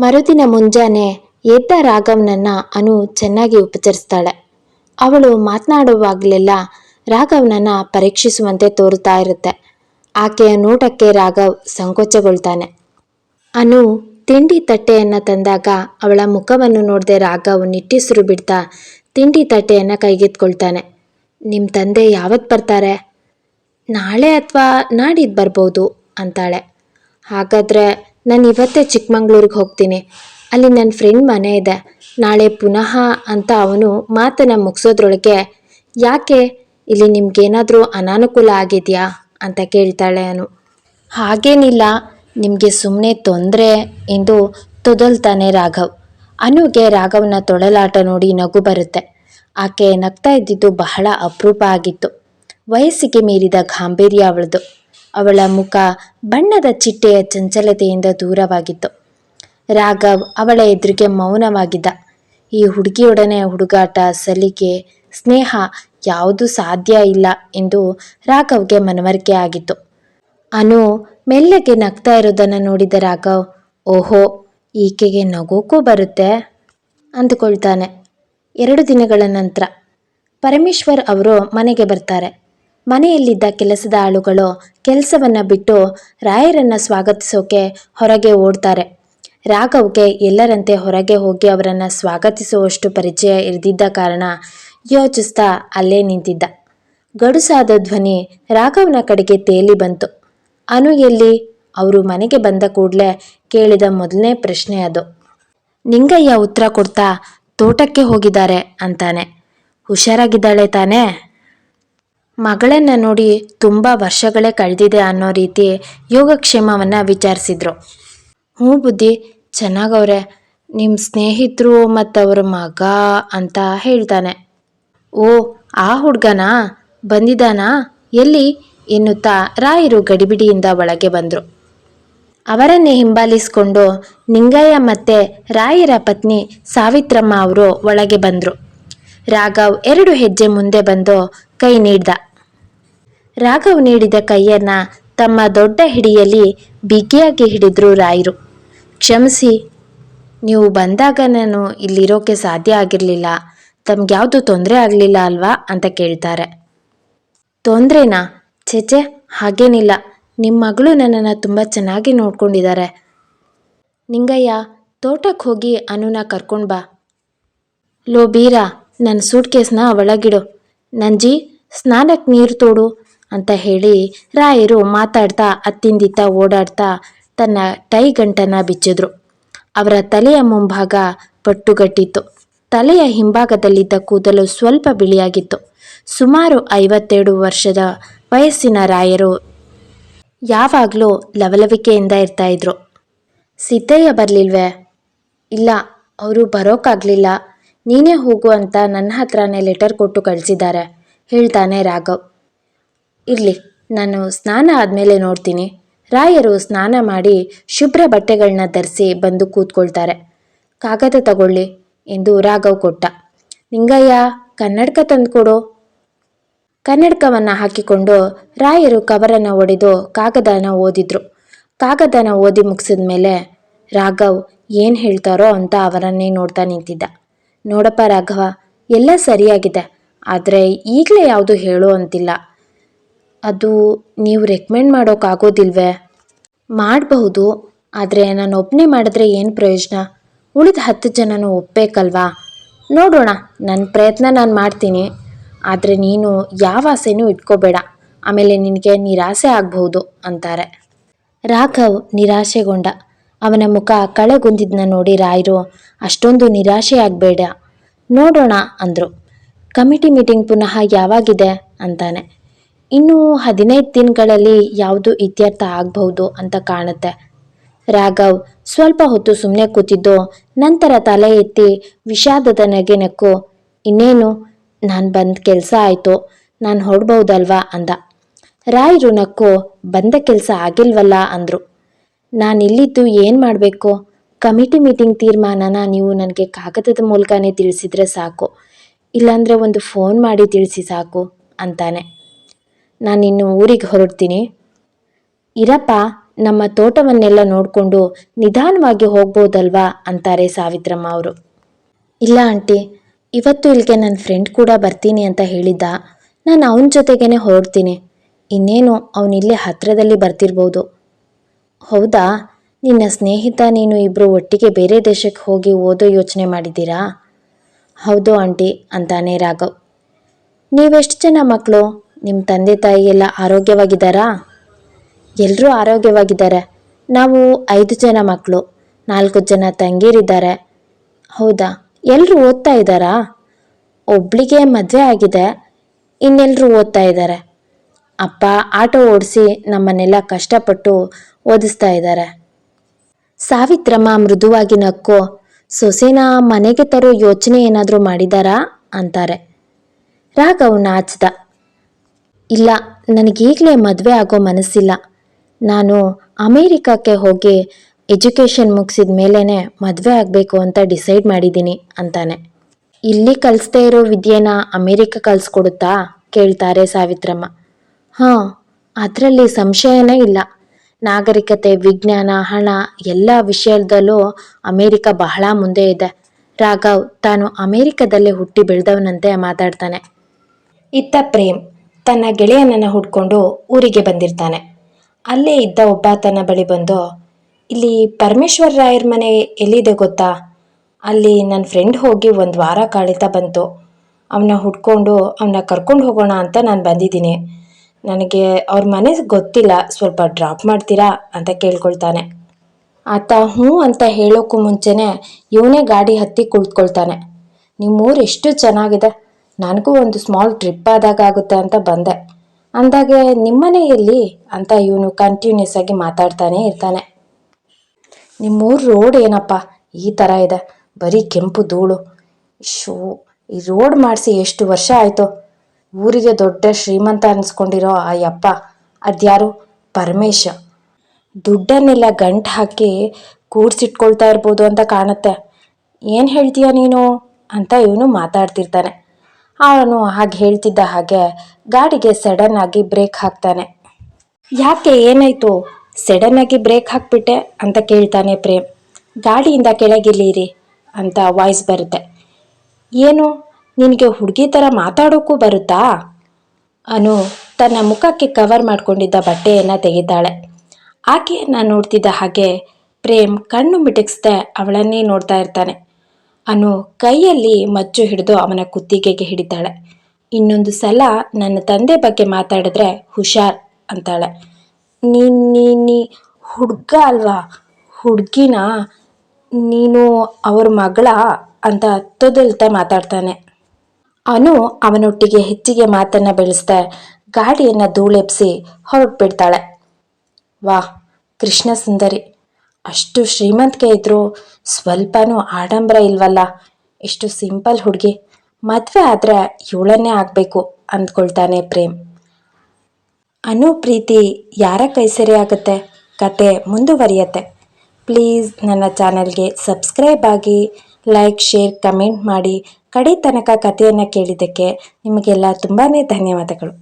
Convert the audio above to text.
ಮರುದಿನ ಮುಂಜಾನೆ ಎದ್ದ ರಾಘವ್ನನ್ನ ಅನು ಚೆನ್ನಾಗಿ ಉಪಚರಿಸ್ತಾಳೆ. ಅವಳು ಮಾತನಾಡುವಾಗಲೆಲ್ಲ ರಾಘವ್ನನ್ನ ಪರೀಕ್ಷಿಸುವಂತೆ ತೋರುತ್ತಾ ಇರುತ್ತೆ. ಆಕೆಯ ನೋಟಕ್ಕೆ ರಾಘವ್ ಸಂಕೋಚಗೊಳ್ತಾನೆ. ಅನು ತಿಂಡಿ ತಟ್ಟೆಯನ್ನು ತಂದಾಗ ಅವಳ ಮುಖವನ್ನು ನೋಡದೆ ರಾಘವ್ ನಿಟ್ಟಿಸಿರು ಬಿಡ್ತಾ ತಿಂಡಿ ತಟ್ಟೆಯನ್ನು ಕೈಗೆತ್ಕೊಳ್ತಾನೆ. ನಿಮ್ಮ ತಂದೆ ಯಾವತ್ತು ಬರ್ತಾರೆ? ನಾಳೆ ಅಥವಾ ನಾಡಿದ್ದು ಬರ್ಬೋದು, ಅಂತಾಳೆ. ಹಾಗಾದರೆ ನಾನು ಇವತ್ತೇ ಚಿಕ್ಕಮಂಗ್ಳೂರಿಗೆ ಹೋಗ್ತೀನಿ. ಅಲ್ಲಿ ನನ್ನ ಫ್ರೆಂಡ್ ಮನೆ ಇದೆ. ನಾಳೆ ಪುನಃ ಅಂತ ಅವನು ಮಾತನ್ನು ಮುಗಿಸೋದ್ರೊಳಗೆ, ಯಾಕೆ? ಇಲ್ಲಿ ನಿಮ್ಗೇನಾದರೂ ಅನಾನುಕೂಲ ಆಗಿದೆಯಾ? ಅಂತ ಕೇಳ್ತಾಳೆ ಅವನು. ಹಾಗೇನಿಲ್ಲ. ನಿಮಗೆ ಸುಮ್ಮನೆ ತೊಂದರೆ ಎಂದು ತೊದಲ್ತಾನೆ ರಾಘವ್. ಅನುಗೆ ರಾಘವ್ನ ತೊಳಲಾಟ ನೋಡಿ ನಗು ಬರುತ್ತೆ. ಆಕೆ ನಗ್ತಾ ಇದ್ದಿದ್ದು ಬಹಳ ಅಪರೂಪ ಆಗಿತ್ತು. ವಯಸ್ಸಿಗೆ ಮೀರಿದ ಗಾಂಭೀರ್ಯ ಅವಳದು. ಅವಳ ಮುಖ ಬಣ್ಣದ ಚಿಟ್ಟೆಯ ಚಂಚಲತೆಯಿಂದ ದೂರವಾಗಿತ್ತು. ರಾಘವ್ ಅವಳ ಎದುರಿಗೆ ಮೌನವಾಗಿದ್ದ. ಈ ಹುಡುಗಿಯೊಡನೆ ಹುಡುಗಾಟ ಸಲಿಗೆ ಸ್ನೇಹ ಯಾವುದು ಸಾಧ್ಯ ಇಲ್ಲ ಎಂದು ರಾಘವ್ಗೆ ಮನವರಿಕೆ ಆಗಿತ್ತು. ಅನು ಮೆಲ್ಲಗೆ ನಗ್ತಾ ಇರೋದನ್ನು ನೋಡಿದ ರಾಘವ್, ಓಹೋ, ಈಕೆಗೆ ನಗೋಕ್ಕೂ ಬರುತ್ತೆ ಅಂದುಕೊಳ್ತಾನೆ. ಎರಡು ದಿನಗಳ ನಂತರ ಪರಮೇಶ್ವರ್ ಅವರು ಮನೆಗೆ ಬರ್ತಾರೆ. ಮನೆಯಲ್ಲಿದ್ದ ಕೆಲಸದ ಆಳುಗಳು ಕೆಲಸವನ್ನು ಬಿಟ್ಟು ರಾಯರನ್ನು ಸ್ವಾಗತಿಸೋಕೆ ಹೊರಗೆ ಓಡ್ತಾರೆ. ರಾಘವ್ಗೆ ಎಲ್ಲರಂತೆ ಹೊರಗೆ ಹೋಗಿ ಅವರನ್ನು ಸ್ವಾಗತಿಸುವಷ್ಟು ಪರಿಚಯ ಇರದಿದ್ದ ಕಾರಣ ಯೋಚಿಸ್ತಾ ಅಲ್ಲೇ ನಿಂತಿದ್ದ. ಗಡುಸಾದ ಧ್ವನಿ ರಾಘವ್ನ ಕಡೆಗೆ ತೇಲಿ ಬಂತು. ಅನು ಎಲ್ಲಿ? ಅವರು ಮನೆಗೆ ಬಂದ ಕೂಡಲೇ ಕೇಳಿದ ಮೊದಲನೇ ಪ್ರಶ್ನೆ ಅದು. ನಿಂಗಯ್ಯ ಉತ್ತರ ಕೊಡ್ತಾ ತೋಟಕ್ಕೆ ಹೋಗಿದ್ದಾರೆ ಅಂತಾನೆ. ಹುಷಾರಾಗಿದ್ದಾಳೆ ತಾನೇ? ಮಗಳನ್ನ ನೋಡಿ ತುಂಬ ವರ್ಷಗಳೇ ಕಳೆದಿದೆ ಅನ್ನೋ ರೀತಿ ಯೋಗಕ್ಷೇಮವನ್ನು ವಿಚಾರಿಸಿದ್ರು. ಹ್ಞೂ ಬುದ್ಧಿ ಚೆನ್ನಾಗವ್ರೆ ನಿಮ್ಮ ಸ್ನೇಹಿತರು ಮತ್ತು ಅವ್ರ ಮಗ ಅಂತ ಹೇಳ್ತಾನೆ. ಓ, ಆ ಹುಡ್ಗನಾ? ಬಂದಿದ್ದಾನಾ? ಎಲ್ಲಿ? ಎನ್ನುತ್ತಾ ರಾಯರು ಗಡಿಬಿಡಿಯಿಂದ ಒಳಗೆ ಬಂದರು. ಅವರನ್ನೇ ಹಿಂಬಾಲಿಸಿಕೊಂಡು ನಿಂಗಯ್ಯ ಮತ್ತೆ ರಾಯರ ಪತ್ನಿ ಸಾವಿತ್ರಮ್ಮ ಅವರು ಒಳಗೆ ಬಂದರು. ರಾಘವ್ ಎರಡು ಹೆಜ್ಜೆ ಮುಂದೆ ಬಂದು ಕೈ ನೀಡ್ದ. ರಾಘವ್ ನೀಡಿದ ಕೈಯನ್ನ ತಮ್ಮ ದೊಡ್ಡ ಹಿಡಿಯಲ್ಲಿ ಬಿಗಿಯಾಗಿ ಹಿಡಿದ್ರು ರಾಯರು. ಕ್ಷಮಿಸಿ, ನೀವು ಬಂದಾಗ ನಾನು ಇಲ್ಲಿರೋಕೆ ಸಾಧ್ಯ ಆಗಿರಲಿಲ್ಲ. ತಮ್ಗೆ ಯಾವುದು ತೊಂದರೆ ಆಗಲಿಲ್ಲ ಅಲ್ವಾ ಅಂತ ಕೇಳ್ತಾರೆ. ತೊಂದ್ರೆನಾ? ಚೇಚೆ ಹಾಗೇನಿಲ್ಲ. ನಿಮ್ಮ ಮಗಳು ನನ್ನನ್ನು ತುಂಬ ಚೆನ್ನಾಗಿ ನೋಡ್ಕೊಂಡಿದ್ದಾರೆ. ನಿಂಗಯ್ಯ ತೋಟಕ್ಕೆ ಹೋಗಿ ಅನುನ ಕರ್ಕೊಂಡು ಬಾ. ಲೋ, ಬೀರಾ ನನ್ನ ಸೂಟ್ ಕೇಸ್ನ ಒಳಗಿಡು. ನಂಜಿ ಸ್ನಾನಕ್ಕೆ ನೀರು ತೋಡು. ಅಂತ ಹೇಳಿ ರಾಯರು ಮಾತಾಡ್ತಾ, ಅತ್ತಿಂದಿತ್ತ ಓಡಾಡ್ತಾ ತನ್ನ ಟೈ ಗಂಟನ್ನು ಬಿಚ್ಚಿದ್ರು. ಅವರ ತಲೆಯ ಮುಂಭಾಗ ಪಟ್ಟುಗಟ್ಟಿತ್ತು. ತಲೆಯ ಹಿಂಭಾಗದಲ್ಲಿದ್ದ ಕೂದಲು ಸ್ವಲ್ಪ ಬಿಳಿಯಾಗಿತ್ತು. ಸುಮಾರು ಐವತ್ತೆರಡು ವರ್ಷದ ವಯಸ್ಸಿನ ರಾಯರು ಯಾವಾಗಲೂ ಲವಲವಿಕೆಯಿಂದ ಇರ್ತಾ ಇದ್ರು. ಸಿದ್ದಯ್ಯ ಬರಲಿಲ್ವೇ? ಇಲ್ಲ, ಅವರು ಬರೋಕ್ಕಾಗಲಿಲ್ಲ ನೀನೇ ಹೋಗು ಅಂತ ನನ್ನ ಹತ್ರನೇ ಲೆಟರ್ ಕೊಟ್ಟು ಕಳಿಸಿದ್ದಾರೆ, ಹೇಳ್ತಾನೆ ರಾಘವ್. ಇರಲಿ, ನಾನು ಸ್ನಾನ ಆದಮೇಲೆ ನೋಡ್ತೀನಿ. ರಾಯರು ಸ್ನಾನ ಮಾಡಿ ಶುಭ್ರ ಬಟ್ಟೆಗಳನ್ನ ಧರಿಸಿ ಬಂದು ಕೂತ್ಕೊಳ್ತಾರೆ. ಕಾಗದ ತಗೊಳ್ಳಿ ಎಂದು ರಾಘವ್ ಕೊಟ್ಟ. ನಿಂಗಯ್ಯ, ಕನ್ನಡಕ ತಂದುಕೊಡು. ಕನ್ನಡಕವನ್ನು ಹಾಕಿಕೊಂಡು ರಾಯರು ಕವರನ್ನು ಒಡೆದು ಕಾಗದನ ಓದಿದ್ರು. ಕಾಗದನ ಓದಿ ಮುಗಿಸಿದ ಮೇಲೆ ರಾಘವ್ ಏನು ಹೇಳ್ತಾರೋ ಅಂತ ಅವರನ್ನೇ ನೋಡ್ತಾ ನಿಂತಿದ್ದ. ನೋಡಪ್ಪ ರಾಘವ, ಎಲ್ಲ ಸರಿಯಾಗಿದೆ. ಆದರೆ ಈಗಲೇ ಯಾವುದು ಹೇಳು ಅಂತಿಲ್ಲ. ಅದು ನೀವು ರೆಕಮೆಂಡ್ ಮಾಡೋಕ್ಕಾಗೋದಿಲ್ವೇ ಮಾಡಬಹುದು, ಆದರೆ ನಾನು ಒಬ್ಬನೇ ಮಾಡಿದ್ರೆ ಏನು ಪ್ರಯೋಜನ? ಉಳಿದ ಹತ್ತು ಜನನೂ ಒಪ್ಪಬೇಕಲ್ವಾ ನೋಡೋಣ ನನ್ನ ಪ್ರಯತ್ನ ನಾನು ಮಾಡ್ತೀನಿ. ಆದರೆ ನೀನು ಯಾವ ಆಸೆನೂ ಇಟ್ಕೋಬೇಡ. ಆಮೇಲೆ ನಿನಗೆ ನಿರಾಸೆ ಆಗಬಹುದು ಅಂತಾರೆ. ರಾಘವ್ ನಿರಾಶೆಗೊಂಡ. ಅವನ ಮುಖ ಕಳೆಗುಂದಿದ್ನ ನೋಡಿ ರಾಯರು, ಅಷ್ಟೊಂದು ನಿರಾಶೆ ಆಗಬೇಡ. ನೋಡೋಣ, ಅಂದರು. ಕಮಿಟಿ ಮೀಟಿಂಗ್ ಪುನಃ ಯಾವಾಗಿದೆ? ಅಂತಾನೆ. ಇನ್ನು ಹದಿನೈದು ದಿನಗಳಲ್ಲಿ ಯಾವುದು ಇತ್ಯರ್ಥ ಆಗಬಹುದು ಅಂತ ಕಾಣುತ್ತೆ. ರಾಘವ್ ಸ್ವಲ್ಪ ಹೊತ್ತು ಸುಮ್ಮನೆ ಕೂತಿದ್ದು, ನಂತರ ತಲೆ ಎತ್ತಿ ವಿಷಾದದ ನಗೆ ನಕ್ಕು, ಇನ್ನೇನು, ನಾನು ಬಂದ ಕೆಲಸ ಆಯಿತು, ನಾನು ಹೊರಡ್ಬಹುದಲ್ವಾ ಅಂದ. ರಾಯರು ನಕ್ಕು ಬಂದ ಕೆಲಸ ಆಗಿಲ್ವಲ್ಲ ಅಂದರು. ನಾನಿಲ್ಲಿದ್ದು ಏನು ಮಾಡಬೇಕು? ಕಮಿಟಿ ಮೀಟಿಂಗ್ ತೀರ್ಮಾನನ ನೀವು ನನಗೆ ಕಾಗದದ ಮೂಲಕನೇ ತಿಳಿಸಿದರೆ ಸಾಕು, ಇಲ್ಲಾಂದರೆ ಒಂದು ಫೋನ್ ಮಾಡಿ ತಿಳಿಸಿ ಸಾಕು ಅಂತಾನೆ. ನಾನಿನ್ನು ಊರಿಗೆ ಹೊರಡ್ತೀನಿ. ಇರಪ್ಪ, ನಮ್ಮ ತೋಟವನ್ನೆಲ್ಲ ನೋಡಿಕೊಂಡು ನಿಧಾನವಾಗಿ ಹೋಗ್ಬೋದಲ್ವಾ? ಅಂತಾರೆ ಸಾವಿತ್ರಮ್ಮ ಅವರು. ಇಲ್ಲ ಆಂಟಿ, ಇವತ್ತು ಇಲ್ಲಿಗೆ ನನ್ನ ಫ್ರೆಂಡ್ ಕೂಡ ಬರ್ತೀನಿ ಅಂತ ಹೇಳಿದ್ದ. ನಾನು ಅವನ ಜೊತೆಗೇನೆ ಹೊರಡ್ತೀನಿ. ಇನ್ನೇನು, ಅವನು ಇಲ್ಲೇ ಹತ್ತಿರದಲ್ಲಿ ಬರ್ತಿರ್ಬೋದು. ಹೌದಾ? ನಿನ್ನ ಸ್ನೇಹಿತ, ನೀನು ಇಬ್ಬರು ಒಟ್ಟಿಗೆ ಬೇರೆ ದೇಶಕ್ಕೆ ಹೋಗಿ ಓದೋ ಯೋಚನೆ ಮಾಡಿದ್ದೀರಾ? ಹೌದು ಆಂಟಿ, ಅಂತಾನೆ ರಾಘವ್. ನೀವೆಷ್ಟು ಜನ ಮಕ್ಕಳು ನಿಮ್ಮ ತಂದೆ ತಾಯಿ ಎಲ್ಲ ಆರೋಗ್ಯವಾಗಿದ್ದಾರಾ? ಎಲ್ಲರೂ ಆರೋಗ್ಯವಾಗಿದ್ದಾರೆ. ನಾವು ಐದು ಜನ ಮಕ್ಕಳು ನಾಲ್ಕು ಜನ ತಂಗೀರಿದ್ದಾರೆ. ಹೌದಾ? ಎಲ್ಲರೂ ಓದ್ತಾ ಇದ್ದಾರಾ? ಒಬ್ಳಿಗೆ ಮದುವೆ ಆಗಿದೆ ಇನ್ನೆಲ್ಲರೂ ಓದ್ತಾ ಇದ್ದಾರೆ. ಅಪ್ಪ ಆಟೋ ಓಡಿಸಿ ನಮ್ಮನ್ನೆಲ್ಲ ಕಷ್ಟಪಟ್ಟು ಓದಿಸ್ತಾ ಇದ್ದಾರೆ. ಸಾವಿತ್ರಮ್ಮ ಮೃದುವಾಗಿ ನಕ್ಕು, ಸೊಸೆನ ಮನೆಗೆ ತರೋ ಯೋಚನೆ ಏನಾದರೂ ಮಾಡಿದಾರಾ? ಅಂತಾರೆ. ರಾಘವ್ ನಾಚ್ದ ಇಲ್ಲ, ನನಗೀಗಲೇ ಮದುವೆ ಆಗೋ ಮನಸ್ಸಿಲ್ಲ. ನಾನು ಅಮೇರಿಕಕ್ಕೆ ಹೋಗಿ ಎಜುಕೇಷನ್ ಮುಗಿಸಿದ ಮೇಲೇ ಮದುವೆ ಆಗಬೇಕು ಅಂತ ಡಿಸೈಡ್ ಮಾಡಿದ್ದೀನಿ ಅಂತಾನೆ. ಇಲ್ಲಿ ಕಲಿಸ್ದೇ ಇರೋ ವಿದ್ಯೆನ ಅಮೇರಿಕ ಕಲಿಸ್ಕೊಡುತ್ತಾ? ಕೇಳ್ತಾರೆ ಸಾವಿತ್ರಮ್ಮ. ಹಾಂ, ಅದರಲ್ಲಿ ಸಂಶಯನೇ ಇಲ್ಲ. ನಾಗರಿಕತೆ, ವಿಜ್ಞಾನ, ಹಣ ಎಲ್ಲ ವಿಷಯದಲ್ಲೂ ಅಮೇರಿಕ ಬಹಳ ಮುಂದೆ ಇದೆ. ರಾಘವ್ ತಾನು ಅಮೇರಿಕದಲ್ಲೇ ಹುಟ್ಟಿ ಬೆಳೆದವನಂತೆ ಮಾತಾಡ್ತಾನೆ. ಇತ್ತ ಪ್ರೇಮ್. ತನ್ನ ಗೆಳೆಯನನ್ನು ಹುಡ್ಕೊಂಡು ಊರಿಗೆ ಬಂದಿರ್ತಾನೆ. ಅಲ್ಲೇ ಇದ್ದ ಒಬ್ಬ ತನ್ನ ಬಳಿ ಬಂದು, ಇಲ್ಲಿ ಪರಮೇಶ್ವರ ರಾಯರ ಮನೆ ಎಲ್ಲಿದೆ ಗೊತ್ತಾ? ಅಲ್ಲಿ ನನ್ನ ಫ್ರೆಂಡ್ ಹೋಗಿ ಒಂದು ವಾರ ಕಳೀತಾ ಬಂತು. ಅವನ್ನ ಹುಡ್ಕೊಂಡು ಅವನ್ನ ಕರ್ಕೊಂಡು ಹೋಗೋಣ ಅಂತ ನಾನು ಬಂದಿದ್ದೀನಿ. ನನಗೆ ಅವ್ರ ಮನೆ ಗೊತ್ತಿಲ್ಲ, ಸ್ವಲ್ಪ ಡ್ರಾಪ್ ಮಾಡ್ತೀರಾ ಅಂತ ಕೇಳ್ಕೊಳ್ತಾನೆ. ಆತ, ಹ್ಞೂ ಅಂತ ಹೇಳೋಕ್ಕೂ ಮುಂಚೆನೇ ಇವನೇ ಗಾಡಿ ಹತ್ತಿ ಕುಳಿತುಕೊಳ್ತಾನೆ. ನಿಮ್ಮೂರು ಎಷ್ಟು ಚೆನ್ನಾಗಿದೆ. ನನಗೂ ಒಂದು ಸ್ಮಾಲ್ ಟ್ರಿಪ್ ಆದಾಗ ಆಗುತ್ತೆ ಅಂತ ಬಂದೆ. ಅಂದಾಗೆ ನಿಮ್ಮನೆ ಎಲ್ಲಿ ಅಂತ ಇವನು ಕಂಟಿನ್ಯೂಸ್ ಆಗಿ ಮಾತಾಡ್ತಾನೆ ಇರ್ತಾನೆ. ನಿಮ್ಮೂರು ರೋಡ್ ಏನಪ್ಪ? ಈ ಥರ ಇದೆ. ಬರೀ ಕೆಂಪು ಧೂಳು. ಶೋ, ಈ ರೋಡ್ ಮಾಡಿಸಿ ಎಷ್ಟು ವರ್ಷ ಆಯಿತು? ಊರಿಗೆ ದೊಡ್ಡ ಶ್ರೀಮಂತ ಅನ್ಸ್ಕೊಂಡಿರೋ ಆ ಯಪ್ಪ. ಅದ್ಯಾರು? ಪರಮೇಶ. ದುಡ್ಡನ್ನೆಲ್ಲ ಗಂಟು ಹಾಕಿ ಕೂಡ್ಸಿಟ್ಕೊಳ್ತಾ ಇರ್ಬೋದು ಅಂತ ಕಾಣುತ್ತೆ. ಏನು ಹೇಳ್ತೀಯ ನೀನು? ಅಂತ ಇವನು ಮಾತಾಡ್ತಿರ್ತಾನೆ. ಅವನು ಹಾಗೆ ಹೇಳ್ತಿದ್ದ ಹಾಗೆ ಗಾಡಿಗೆ ಸಡನ್ ಆಗಿ ಬ್ರೇಕ್ ಹಾಕ್ತಾನೆ. ಯಾಕೆ ಏನಾಯ್ತು? ಸಡನ್ ಆಗಿ ಬ್ರೇಕ್ ಹಾಕ್ಬಿಟ್ಟೆ ಅಂತ ಕೇಳ್ತಾನೆ ಪ್ರೇಮ್. ಗಾಡಿಯಿಂದ ಕೆಳಗಿಳಿಯಿರಿ ಅಂತ ವಾಯ್ಸ್ ಬರುತ್ತೆ. ಏನು? ನಿನಗೆ ಹುಡುಗಿ ಥರ ಮಾತಾಡೋಕ್ಕೂ ಬರುತ್ತಾ? ಅನು ತನ್ನ ಮುಖಕ್ಕೆ ಕವರ್ ಮಾಡಿಕೊಂಡಿದ್ದ ಬಟ್ಟೆಯನ್ನು ತೆಗಿತಾಳೆ ಆಕೆಯನ್ನು ನೋಡ್ತಿದ್ದ ಹಾಗೆ ಪ್ರೇಮ್ ಕಣ್ಣು ಮಿಟಕ್ಸ್ದೆ ಅವಳನ್ನೇ ನೋಡ್ತಾ ಇರ್ತಾನೆ. ಅನು ಕೈಯಲ್ಲಿ ಮಚ್ಚು ಹಿಡಿದು ಅವನ ಕುತ್ತಿಗೆಗೆ ಹಿಡಿತಾಳೆ. ಇನ್ನೊಂದು ಸಲ ನನ್ನ ತಂದೆ ಬಗ್ಗೆ ಮಾತಾಡಿದ್ರೆ ಹುಷಾರ್ ಅಂತಾಳೆ. ನೀ ಹುಡುಗ ಅಲ್ವಾ? ಹುಡುಗಿನ ನೀನು ಅವ್ರ ಮಗಳ ಅಂತ ತೊದಲ್ತಾ ಮಾತಾಡ್ತಾನೆ. ಅನು ಅವನೊಟ್ಟಿಗೆ ಹೆಚ್ಚಿಗೆ ಮಾತನ್ನ ಬೆಳೆಸ್ದೆ ಗಾಡಿಯನ್ನು ಧೂಳೆಬ್ಸಿ ಹೊರಟ್ಬಿಡ್ತಾಳೆ. ವಾ ಕೃಷ್ಣ ಸುಂದರಿ. ಅಷ್ಟು ಶ್ರೀಮಂತಿಕೆ ಇದ್ರು ಸ್ವಲ್ಪನೂ ಆಡಂಬರ ಇಲ್ವಲ್ಲ? ಎಷ್ಟು ಸಿಂಪಲ್ ಹುಡುಗಿ. ಮದುವೆ ಆದರೆ ಇವಳನ್ನೇ ಆಗಬೇಕು ಅಂದ್ಕೊಳ್ತಾನೆ ಪ್ರೇಮ್. ಅನು ಪ್ರೀತಿ ಯಾರ ಕೈ ಸರಿ ಆಗುತ್ತೆ? ಕತೆ ಮುಂದುವರಿಯತ್ತೆ. ಪ್ಲೀಸ್ ನನ್ನ ಚಾನಲ್ಗೆ ಸಬ್ಸ್ಕ್ರೈಬ್ ಆಗಿ ಲೈಕ್, ಶೇರ್, ಕಮೆಂಟ್ ಮಾಡಿ. ಕಡೆ ತನಕ ಕಥೆಯನ್ನು ಕೇಳಿದ್ದಕ್ಕೆ ನಿಮಗೆಲ್ಲ ತುಂಬಾ ಧನ್ಯವಾದಗಳು.